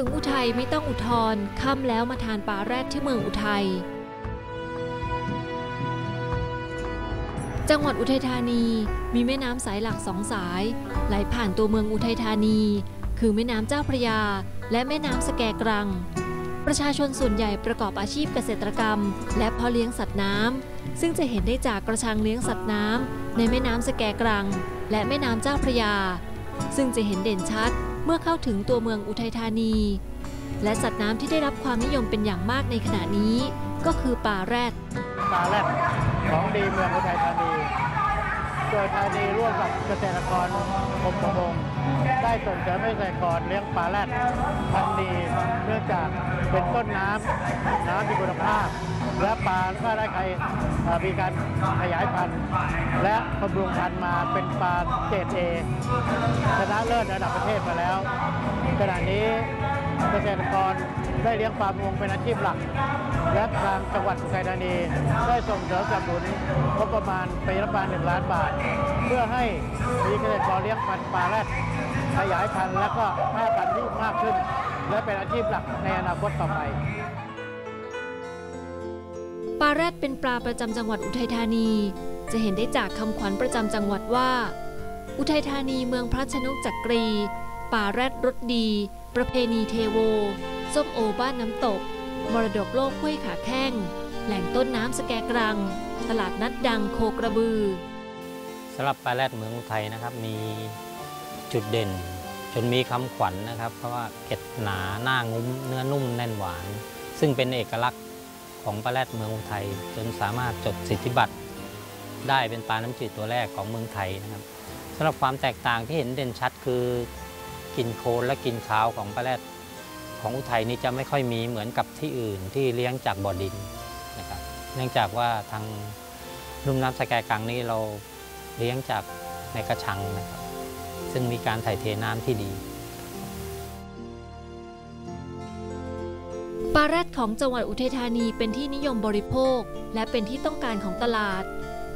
ถึงอุทัยไม่ต้องอุทธรค่ำแล้วมาทานปลาแรดที่เมืองอุทัย จังหวัดอุทัยธานีมีแม่น้ำสายหลักสองสาย ไหลผ่านตัวเมืองอุทัยธานี คือแม่น้ำเจ้าพระยา และแม่น้ำสแกกรัง ประชาชนส่วนใหญ่ประกอบอาชีพเกษตรกรรม และเพาะเลี้ยงสัตว์น้ำซึ่งจะเห็นได้จากกระชังเลี้ยงสัตว์น้ำในแม่น้ำสแกกรัง และแม่น้ำเจ้าพระยา ซึ่งจะเห็นเด่นชัด เมื่อเข้าถึงตัวเมืองอุทัยธานี และสัตว์น้ำที่ได้รับความนิยมเป็นอย่างมากในขณะนี้ ก็คือปลาแรดปลาแรดของดีเมืองอุทัยธานีโดยธานีร่วมกับเกษตรกรกรมประมงได้ส่งเสริมให้เกษตรกรเลี้ยงปลาแรดพันธุ์ดีเนื่องจากเป็นต้นน้ำน้ำมีคุณภาพ และปลาก็ได้ใครมีการขยายพันธุ์ และบำรุงพันธุ์มาเป็นปลาเกรดเอชนะเลิศระดับประเทศมาแล้ว ขณะนี้เกษตรกรได้เลี้ยงปลาประมงเป็นอาชีพหลัก และทางจังหวัดอุทัยธานีได้ส่งเสริมสนับสนุนงบประมาณปีละประมาณหนึ่งล้านบาท เพื่อให้มีเกษตรกรเลี้ยงพันธุ์ปลาแรดขยายพันธุ์และก็แพร่พันธุ์ที่มากขึ้น และเป็นอาชีพหลักในอนาคตต่อไป ปลาแรดเป็นปลาประจำจังหวัดอุทัยธานี จะเห็นได้จากคำขวัญประจำจังหวัดว่า อุทัยธานีเมืองพระชนกจักรีปลาแรดรสดี ประเพณีเทโว ส้มโอบ้านน้ำตก มรดกโลกห้วยขาแข้ง แหล่งต้นน้ำสแกกรัง ตลาดนัดดังโคกระบือสำหรับปลาแรดเมืองอุทัยนะครับมีจุดเด่น จนมีคำขวัญนะครับ เพราะว่าเก็ดหนาหน้างุ้มเนื้อนุ่มแน่นหวาน ซึ่งเป็นเอกลักษณ์ ของปลาแรดเมืองอุทัยจนสามารถจดสิทธิบัตรได้เป็นปลาน้ำจืดตัวแรกของเมืองไทยนะครับสำหรับความแตกต่างที่เห็นเด่นชัดคือกลิ่นโคลนและกลิ่นขาวของปลาแรดของอุทัยนี้จะไม่ค่อยมีเหมือนกับที่อื่นที่เลี้ยงจากบ่อดินนะครับเนื่องจากว่าทางลุ่มน้ำสแกกังนี้เราเลี้ยงจากในกระชังนะครับซึ่งมีการถ่ายเทน้ำที่ดี ปลาแรดของจังหวัดอุทัยธานีเป็นที่นิยมบริโภค และเป็นที่ต้องการของตลาด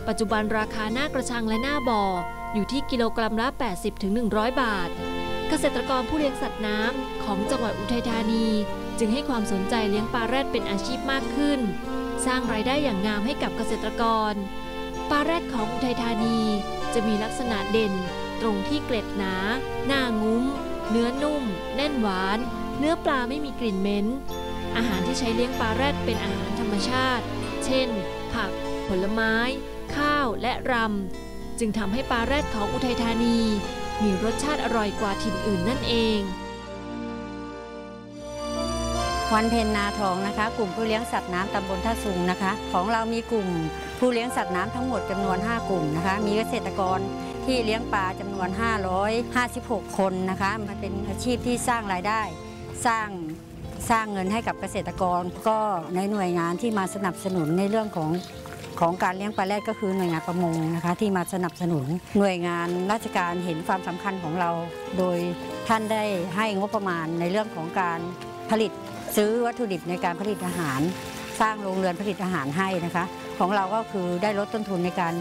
ปัจจุบันราคาหน้ากระชังและหน้าบ่ออยู่ที่กิโลกรัมละ 80-100 บาท เกษตรกรผู้เลี้ยงสัตว์น้ำของจังหวัดอุทัยธานี จึงให้ความสนใจเลี้ยงปลาแรดเป็นอาชีพมากขึ้น สร้างรายได้อย่างงามให้กับเกษตรกร ปลาแรดของอุทัยธานีจะมีลักษณะเด่น ตรงที่เกล็ดหนา หน้างุ้ม เนื้อนุ่ม แน่นหวาน เนื้อปลาไม่มีกลิ่นเหม็น อาหารที่ใช้เลี้ยงปลาแรดเป็นอาหารธรรมชาติ เช่น ผัก ผลไม้ ข้าว และรำ จึงทำให้ปลาแรดของอุทัยธานี มีรสชาติอร่อยกว่าถิ่นอื่นนั่นเองควันเพ็ญนาทองนะคะ กลุ่มผู้เลี้ยงสัตว์น้ำตำบลท่าสุงนะคะ ของเรามีกลุ่มผู้เลี้ยงสัตว์น้ำทั้งหมดจำนวน 5 กลุ่มนะคะ มีเกษตรกรที่เลี้ยงปลาจำนวน 556 คนนะคะ มันเป็นอาชีพที่สร้างรายได้ สร้าง สร้างเงินให้กับเกษตรกร ก็ในหน่วยงานที่มาสนับสนุนในเรื่องของของการเลี้ยงปลาแรดก็คือหน่วยงานประมงนะคะที่มาสนับสนุน หน่วยงานราชการเห็นความสำคัญของเรา โดยท่านได้ให้งบประมาณในเรื่องของการผลิตซื้อวัตถุดิบในการผลิตอาหาร สร้างโรงเรือนผลิตอาหารให้นะคะ ของเราก็คือได้ลดต้นทุนในการ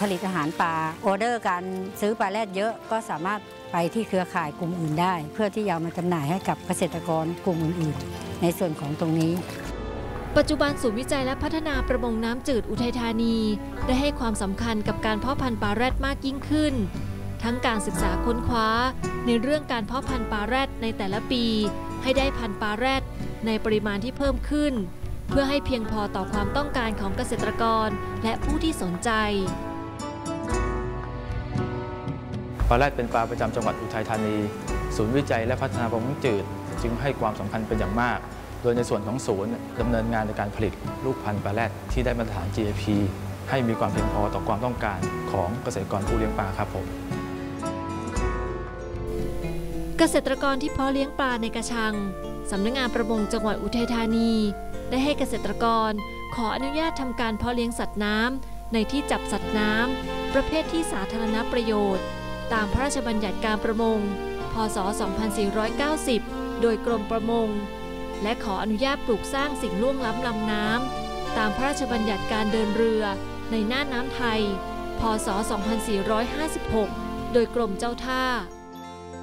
ผลิตอาหารปลาออเดอร์การซื้อปลาแรดเยอะก็สามารถ ไปที่เครือข่ายกลุ่มอื่นได้ เพื่อที่จะมาจำหน่ายให้กับเกษตรกรกลุ่มอื่นๆ ในส่วนของตรงนี้ ปัจจุบันศูนย์วิจัยและพัฒนาประมงน้ำจืดอุทัยธานี ได้ให้ความสำคัญกับการเพาะพันธุ์ปลาแรดมากยิ่งขึ้น ทั้งการศึกษาค้นคว้า ในเรื่องการเพาะพันธุ์ปลาแรดในแต่ละปี ให้ได้พันธุ์ปลาแรดในปริมาณที่เพิ่มขึ้น เพื่อให้เพียงพอต่อความต้องการของเกษตรกรและผู้ที่สนใจ ปลาแรดเป็นปลาประจำจังหวัดอุทัยธานี ศูนย์วิจัยและพัฒนาประมงจืด จึงให้ความสำคัญเป็นอย่างมาก โดยในส่วนของศูนย์ดำเนินงานในการผลิตลูกพันธุ์ปลาแรดที่ได้มาตรฐาน GAP ให้มีความเพียงพอต่อความต้องการของเกษตรกรผู้เลี้ยงปลาครับผมเกษตรกรที่เพาะเลี้ยงปลาในกระชังสำนักงานประมงจังหวัดอุทัยธานี ได้ให้เกษตรกรขออนุญาตทำการเพาะเลี้ยงสัตว์น้ำในที่จับสัตว์น้ำประเภทที่สาธารณประโยชน์ ตามพระราชบัญญัติการประมง พศ 2490 โดยกรมประมง และขออนุญาตปลูกสร้างสิ่งล่วงล้ำลำน้ำ ตามพระราชบัญญัติการเดินเรือในน่านน้ำไทย พศ 2456 โดยกรมเจ้าท่า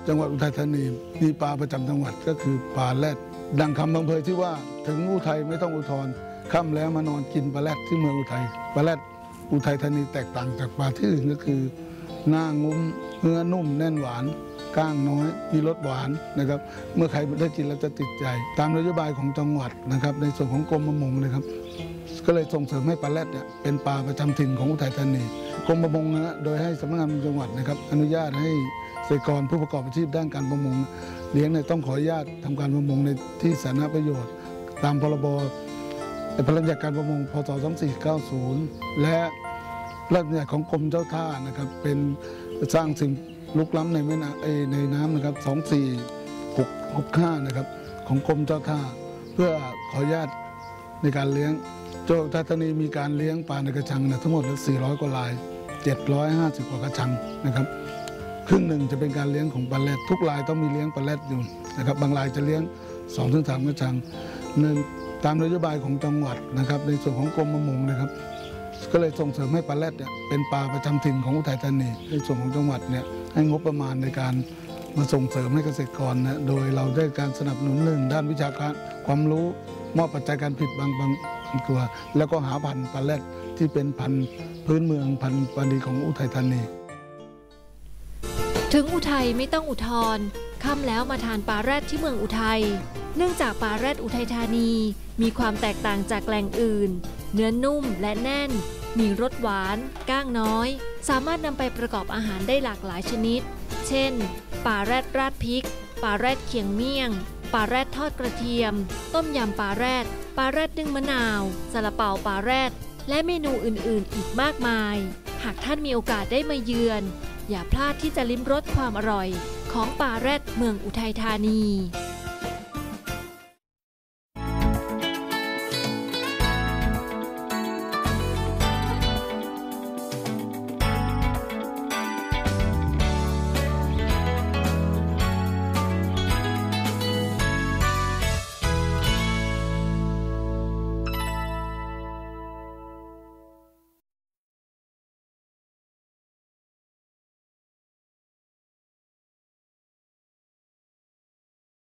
จังหวัดอุทัยธานีมีปลาประจำจังหวัดก็คือปลาแรด ดังคำบางเพยที่ว่าถึงอุทัยไม่ต้องอุทธรค่ำแล้วมานอนกินปลาแรดที่เมืองอุทัยปลาแรดอุทัยธานีแตกต่างจากปลาที่อื่นก็คือ หน้างุ้ม เนื้อนุ่มแน่นหวานก้างน้อย มีรสหวานนะครับ เมื่อใครได้กินแล้วจะติดใจ ตามนโยบายของจังหวัดนะครับ ในส่วนของกรมประมงนะครับ ก็เลยส่งเสริมให้ปลาแรดเนี่ยเป็นปลาประจำถิ่นของอุทัยธานีกรมประมงนะฮะโดยให้สำนักงานจังหวัดนะครับ อนุญาตให้เกษตรกรผู้ประกอบอาชีพด้านการประมงเลี้ยงเนี่ยต้องขออนุญาตทำการประมงในที่สาธารณประโยชน์ ตามพรบพระราชบัญญัติการประมงพศ 2490 และพระราชบัญญัติของกรมเจ้าท่านะครับเป็น สร้างสิ่งลุกล้ำในแม่น้ำเอในน้ำนะครับ 24665 นะครับ ของกรมเจ้าท่า เพื่อขออนุญาตในการเลี้ยงจังหวัดอุทัยธนีมีการเลี้ยงปลาในกระชังนี่ยทั้งหมด 400 กว่าลาย 750 กว่ากระชังนะครับ ครึ่งหนึ่งจะเป็นการเลี้ยงของปลาแรดทุกรายต้องมีเลี้ยงปลาแรดอยู่นะครับ บางรายจะเลี้ยง2อถึงสามกระชังหนึ่งตามนโยบายของจังหวัดนะครับ ในส่วนของกรมประมงนะครับ ก็เลยส่งเสริมให้ปลาแรดเนี่ยเป็นปลาประจำถิ่นของอุทัยธานีในส่วนของจังหวัดเนี่ยให้งบประมาณในการมาส่งเสริมให้เกษตรกรนะโดยเราได้การสนับสนุนหนึ่งด้านวิชาการความรู้มอบปัจจัยการผลิตบางบางตัว แล้วก็หาพันธุ์ปลาแรดที่เป็นพันธุ์พื้นเมืองพันธุ์ปลาดีของอุทัยธานี ถึงอุทัยไม่ต้องอุทธร ค่ำแล้วมาทานปลาแรดที่เมืองอุทัย เนื่องจากปลาแรดอุทัยธานี มีความแตกต่างจากแหล่งอื่น เนื้อนุ่มและแน่น มีรสหวาน ก้างน้อย สามารถนำไปประกอบอาหารได้หลากหลายชนิด เช่นปลาแรดราดพริกปลาแรดเคียงเมี่ยงปลาแรดทอดกระเทียม ต้มยำปลาแรดปลาแรดนึ่งมะนาวซาลาเปาปลาแรดและเมนูอื่นๆ อีกมากมาย หากท่านมีโอกาสได้มาเยือน อย่าพลาดที่จะลิ้มรสความอร่อย ของป่าแรดเมืองอุทัยธานี